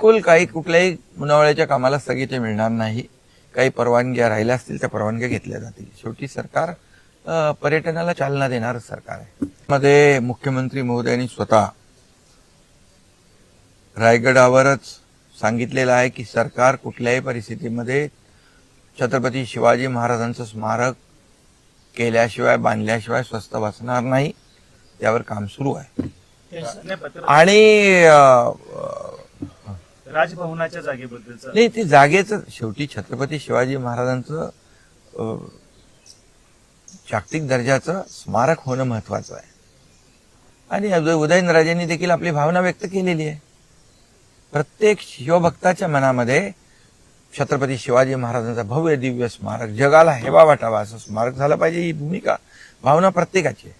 बिलकुल काही कुठल्याही मुनावळ्याच्या कामाला स्थगिती मिळणार नाही. काही परवानग्या राहिल्या असतील त्या परवानग्या घेतल्या जातील. शेवटी सरकार पर्यटनाला चालना देणारं सरकार आहे. मध्ये मुख्यमंत्री महोदयांनी स्वतः रायगडावरच सांगितलेलं आहे की सरकार कुठल्याही परिस्थितीमध्ये छत्रपती शिवाजी महाराजांचं स्मारक केल्याशिवाय बांधल्याशिवाय स्वस्त बसणार नाही. त्यावर काम सुरू आहे. आणि राजभवनाच्या जागेबद्दलचं. नाही ते जागेच शेवटी छत्रपती शिवाजी महाराजांचं जागतिक दर्जाचं स्मारक होणं महत्वाचं आहे. आणि उदय- उदयनराजेंनी देखील आपली भावना व्यक्त केलेली आहे. प्रत्येक शिवभक्ताच्या मनामध्ये छत्रपती शिवाजी महाराजांचा भव्य दिव्य स्मारक जगाला हेवा वाटावा असं स्मारक झालं पाहिजे ही भूमिका. भावना प्रत्येकाची आहे.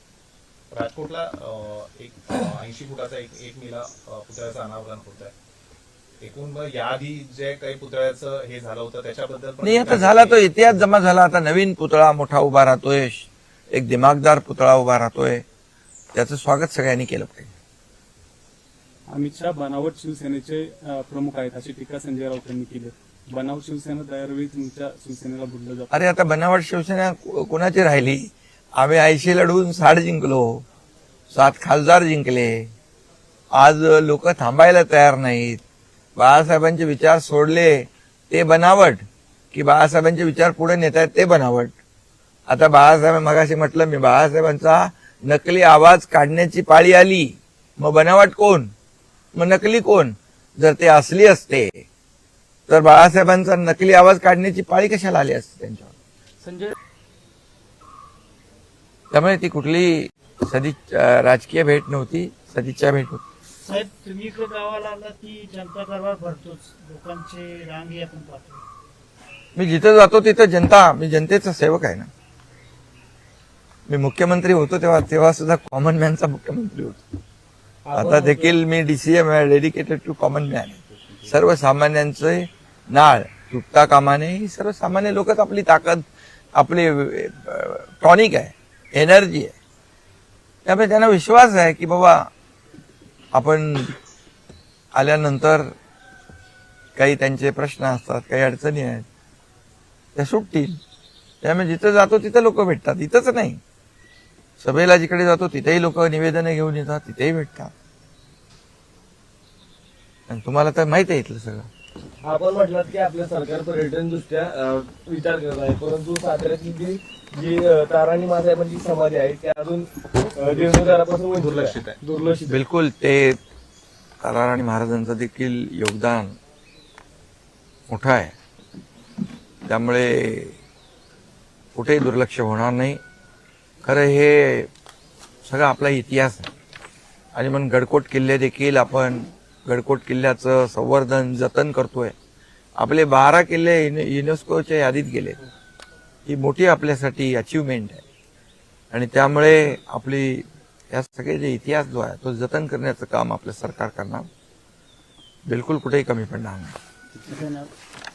राजकोटला एक ऐंशी फुटाचा एक एक मेला पुतळ्याचं अनावरण होत आहे एकूण मग याआधी जे काही पुतळ्याचं हे झालं होतं त्याच्याबद्दल पण नाही आता झाला तो इतिहास जमा झाला. आता नवीन पुतळा मोठा उभा राहतोय. एक दिमागदार पुतळा उभा राहतोय. त्याचं स्वागत सगळ्यांनी केलं पाहिजे. अमित शहा बनावट शिवसेनेचे अ, प्रमुख आहेत अशी टीका संजय राऊत यांनी केली. बनावट शिवसेना दरवेळी तुमच्या शिवसेनेला बुडलं जातं. अरे आता बनावट शिवसेना को- कोणाची राहिली? आम्ही ऐंशी लढवून साठ जिंकलो. सात खासदार जिंकले. आज लोक थांबायला तयार नाहीत. बाळासाहेबांचे विचार सोडले ते बनावट. की बाळासाहेबांचे विचार पुढे नेत आहेत ते बनावट. आता बाळासाहेब मगाशी म्हटलं मी बाळासाहेबांचा नकली आवाज काढण्याची पाळी आली. मग बनावट कोण? मग नकली कोण? जर ते असली असते तर बाळासाहेबांचा नकली आवाज काढण्याची पाळी कशाला आली असते त्यांच्यावर? संजय त्यामुळे ती कुठली सदी अं, राजकीय भेट नव्हती सदिच्छा भेट होती. साहेब तुम्ही इकडे गावाला आला की जनता दरबार भरतोच. लोकांचे रांगी आपण पाहतो. मी जिथं जातो तिथं जनता मी जनतेचा सेवक आहे ना. मी मुख्यमंत्री होतो तेव्हा तेव्हा सुद्धा कॉमन मॅनचा मुख्यमंत्री होतो. आता देखील मी डीसीएम आहे डेडिकेटेड टू कॉमन मॅन सर्वसामान्यांचे नाळ तुटता कामा नये ही सर्वसामान्य लोकच आपली ताकद आपली टॉनिक आहे एनर्जी आहे. त्यामुळे त्यांना विश्वास आहे की बाबा आपण आल्यानंतर काही त्यांचे प्रश्न असतात काही अडचणी आहेत. त्या सुटतील. त्यामुळे म्हणजे जिथं जातो तिथं लोक भेटतात. इथंच नाही. सभेला जिकडे जातो तिथेही लोक निवेदनं घेऊन येतात तिथेही भेटतात. आणि तुम्हाला तर माहिती आहे इथलं सगळं. आपण म्हटलं की आपलं सरकार पर्यटन दृष्ट्या विचार करत आहे. परंतु साताऱ्यातली जी जी ताराणी मासाहेबांची समाधी आहे ती अजून जीर्णोद्धारापासून दुर्लक्षित आहे. दुर्लक्षित आहे. बिलकुल ते ताराराणी महाराजांचं देखील योगदान मोठं आहे. त्यामुळे कुठेही दुर्लक्ष होणार नाही. खरं हे सगळं आपला इतिहास आहे. आणि म्हणून गडकोट किल्ले देखील आपण गडकोट किल्ल्याचं संवर्धन जतन करतोय. आपले बारा किल्ले युनेस्कोच्या यादीत गेले. ही मोठी आपल्यासाठी अचिव्हमेंट आहे. आणि त्यामुळे आपली या सगळे जे इतिहास जो आहे तो जतन करण्याचं काम आपलं सरकार करणार. बिलकुल कुठेही कमी पडणार नाही.